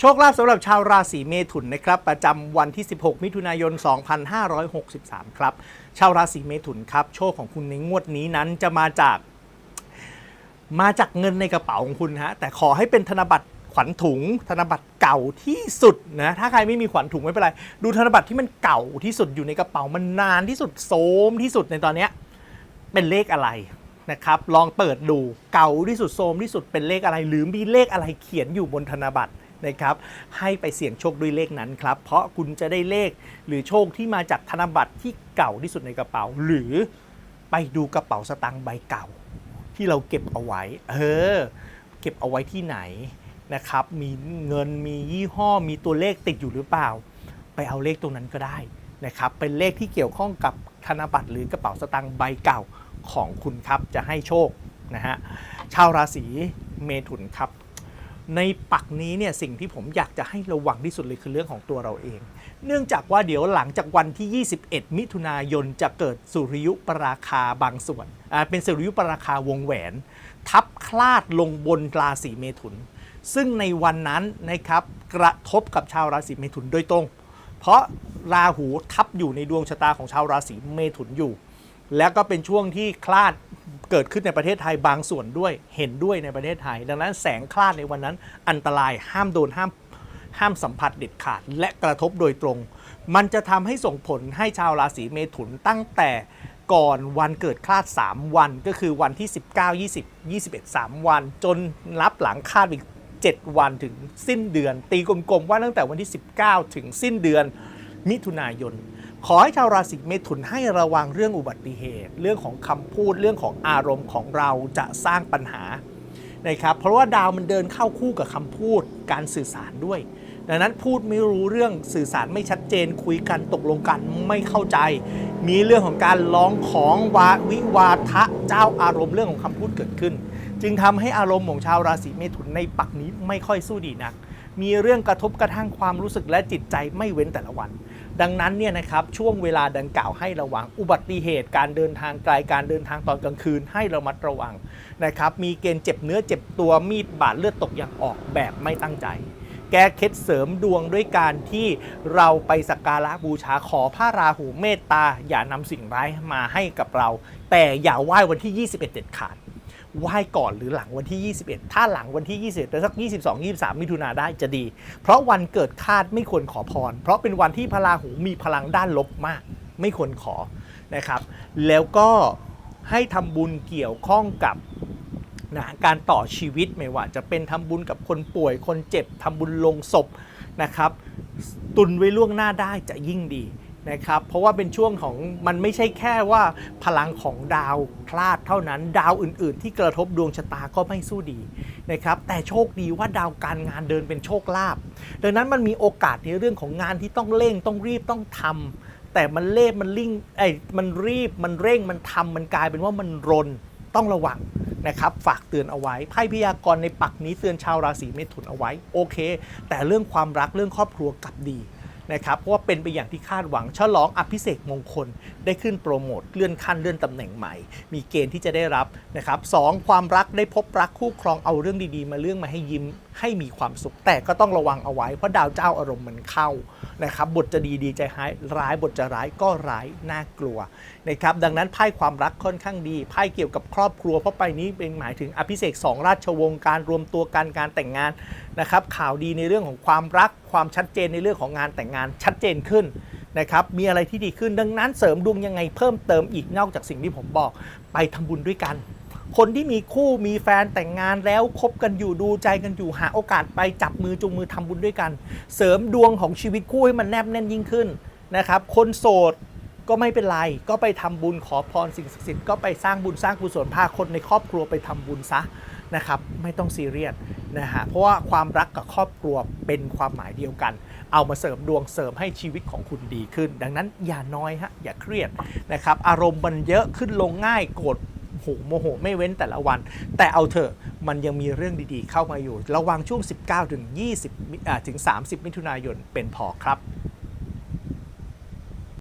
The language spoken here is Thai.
โชคลาภสำหรับชาวราศีเมถุนนะครับประจำวันที่ 16 มิถุนายน 2563 ครับ ชาวราศีเมถุนครับ โชคของคุณในงวดนี้นั้นจะมาจาก มาจากเงินในกระเป๋าของคุณฮะแต่ขอให้เป็นธนบัตรขวัญถุง ธนบัตรเก่าที่สุดนะถ้าใครไม่มีขวัญถุงไม่เป็นไร ดูธนบัตรที่มันเก่าที่สุดอยู่ในกระเป๋ามันนานที่สุดโซมที่สุดในตอนเนี้ยเป็นเลขอะไรนะครับลองเปิดดูเก่าที่สุดโซมที่สุดเป็นเลขอะไร หรือมีเลขอะไรเขียนอยู่บนธนบัตร นะครับให้ไปเสี่ยงโชคด้วยเลขนั้นครับ เพราะคุณจะได้เลขหรือโชคที่มาจากธนบัตรที่เก่าที่สุดในกระเป๋า หรือไปดูกระเป๋าสตางค์ใบเก่า ที่เราเก็บเอาไว้ เออ เก็บเอาไว้ที่ไหนนะครับ มีเงินมียี่ห้อมีตัวเลขติดอยู่หรือเปล่า ไปเอาเลขตรงนั้นก็ได้นะครับเป็นเลขที่เกี่ยวข้องกับธนบัตรหรือกระเป๋าสตางค์ใบเก่าของคุณครับจะให้โชคนะฮะชาวราศีเมถุนครับ ในปักนี้เนี่ยสิ่งที่ผมอยากจะให้ระวังที่สุดเลยคือเรื่องของตัวเราเอง เนื่องจากว่าเดี๋ยวหลังจากวันที่ 21 มิถุนายนจะเกิดสุริยุปราคาบางส่วนอ่าเป็นสุริยุปราคาวงแหวน ทับคลาดลงบนราศีเมถุน ซึ่งในวันนั้นนะครับกระทบกับชาวราศีเมถุนโดยตรง เพราะราหูทับอยู่ในดวงชะตาของชาวราศีเมถุนอยู่ แล้วก็เป็นช่วงที่คลาดเกิดขึ้นในประเทศไทยบางส่วนด้วยเห็นด้วยในประเทศไทย ดังนั้นแสงคลาดในวันนั้น อันตรายห้ามโดนห้ามห้ามสัมผัสเด็ดขาด และกระทบโดยตรง มันจะทำให้ส่งผลให้ชาวราศีเมถุนตั้งแต่ก่อนวันเกิดคลาด 3 วันก็คือวันที่ 19 20 21 3 วัน จนนับหลังคาดอีก 7 วันถึงสิ้นเดือน ตีกลมๆว่าตั้งแต่วันที่ 19 ถึงสิ้นเดือนมิถุนายน ขอให้ชาวราศีเมถุนให้ระวังเรื่องอุบัติเหตุ เรื่องของคำพูดเรื่องของอารมณ์ของเราจะสร้างปัญหานะครับเพราะว่าดาวมันเดินเข้าคู่กับคำพูดการสื่อสารด้วย ดังนั้นพูดไม่รู้เรื่องสื่อสารไม่ชัดเจนคุยกันตกลงกันไม่เข้าใจ มีเรื่องของการร้องของวาวิวาทะเจ้าอารมณ์เรื่องของคำพูดเกิดขึ้น จึงทำให้อารมณ์ของชาวราศีเมถุนในปักนี้ไม่ค่อยสู้ดีนัก มีเรื่องกระทบกระทั่งความรู้สึกและจิตใจไม่เว้นแต่ละวัน ดังนั้นเนี่ยนะครับช่วงเวลาดังกล่าวให้ระวัง อุบัติเหตุการเดินทางไกลการเดินทางตอนกลางคืนให้ระมัดระวังนะครับมีเกณฑ์เจ็บเนื้อเจ็บตัวมีดบาดเลือดตกอย่างออกแบบไม่ตั้งใจ แก้เคล็ดเสริมดวงด้วยการที่เราไปสักการะบูชาขอพระราหูเมตตา อย่านำสิ่งร้ายมาให้กับเรา แต่อย่าไหว้วันที่ 21เด็ดขาด ไหว้ก่อนหรือหลังวันที่ 21 ถ้าหลังวันที่21แต่สัก 22 23 มิถุนาได้จะดี เพราะวันเกิดคาดไม่ควรขอพร เพราะเป็นวันที่พราหูมีพลังด้านลบมาก ไม่ควรขอนะครับ แล้วก็ให้ทำบุญเกี่ยวข้องกับนะการต่อชีวิตไม่ว่าจะเป็นทำบุญกับคนป่วยคนเจ็บทำบุญลงศพนะครับ ตุนไว้ล่วงหน้าได้จะยิ่งดี นะครับเพราะว่าเป็นช่วงของมันไม่ใช่แค่ว่าพลังของดาวพลาดเท่านั้น ดาวอื่น ๆ ที่กระทบดวงชะตาก็ไม่สู้ดีนะครับแต่โชคดีว่าดาวการงานเดินเป็นโชคลาภดังนั้นมันมีโอกาสในเรื่องของงานที่ต้องเร่งต้องรีบต้องทำแต่มันเล่มันลิ่งไอ้มันรีบมันเร่งมันทำมันกลายเป็นว่ามันรนต้องระวังนะครับ ฝากเตือนเอาไว้ไพ่พยากรณ์ในปักนี้เตือนชาวราศีเมถุนเอาไว้ โอเค แต่เรื่องความรักเรื่องครอบครัวกลับดี นะครับเพราะว่าเป็นไปอย่างที่คาดหวังฉลองอภิเษกมงคล ได้ขึ้นโปรโมทเลื่อนขั้นเลื่อนตำแหน่งใหม่ มีเกณฑ์ที่จะได้รับนะครับสองความรักได้พบรักคู่ครองเอาเรื่องดีๆ มาเรื่องมาให้ยิ้ม ให้มีความสุข แต่ก็ต้องระวังเอาไว้ เพราะดาวเจ้าอารมณ์มันเข้านะครับบทจะดีดีใจหายร้ายบทจะร้ายก็ร้ายน่ากลัวนะครับดังนั้นไพ่ความรักค่อนข้างดีไพ่เกี่ยวกับครอบครัว เพราะไปนี้เป็นหมายถึงอภิเษกสองราชวงศ์การรวมตัวกันการแต่งงานนะครับข่าวดีในเรื่องของความรัก ความชัดเจนในเรื่องของงานแต่งงานชัดเจนขึ้นนะครับมีอะไรที่ดีขึ้นดังนั้นเสริมดวงยังไงเพิ่มเติมอีกนอกจากสิ่งที่ผมบอก ไปทำบุญด้วยกัน คนที่มีคู่มีแฟนแต่งงานแล้วคบกันอยู่ดูใจกันอยู่หาโอกาสไปจับมือจูงมือทำบุญด้วยกัน เสริมดวงของชีวิตคู่ให้มันแนบแน่นยิ่งขึ้นนะครับคนโสดก็ไม่เป็นไรก็ไปทำบุญขอพรสิ่งศักดิ์สิทธิ์ก็ไปสร้างบุญสร้างกุศลพาคนในครอบครัวไปทำบุญซะนะครับไม่ต้องซีเรียสนะฮะเพราะว่าความรักกับครอบครัวเป็นความหมายเดียวกัน เอามาเสริมดวงเสริมให้ชีวิตของคุณดีขึ้น ดังนั้นอย่าน้อยฮะอย่าเครียดนะครับอารมณ์มันเยอะขึ้นลงง่ายโกรธ โมโหไม่เว้นแต่ละวัน แต่เอาเถอะมันยังมีเรื่องดีๆ เข้ามาอยู่ ระวังช่วง 19 ถึง 20ถึง 30 มิถุนายนเป็นพอครับ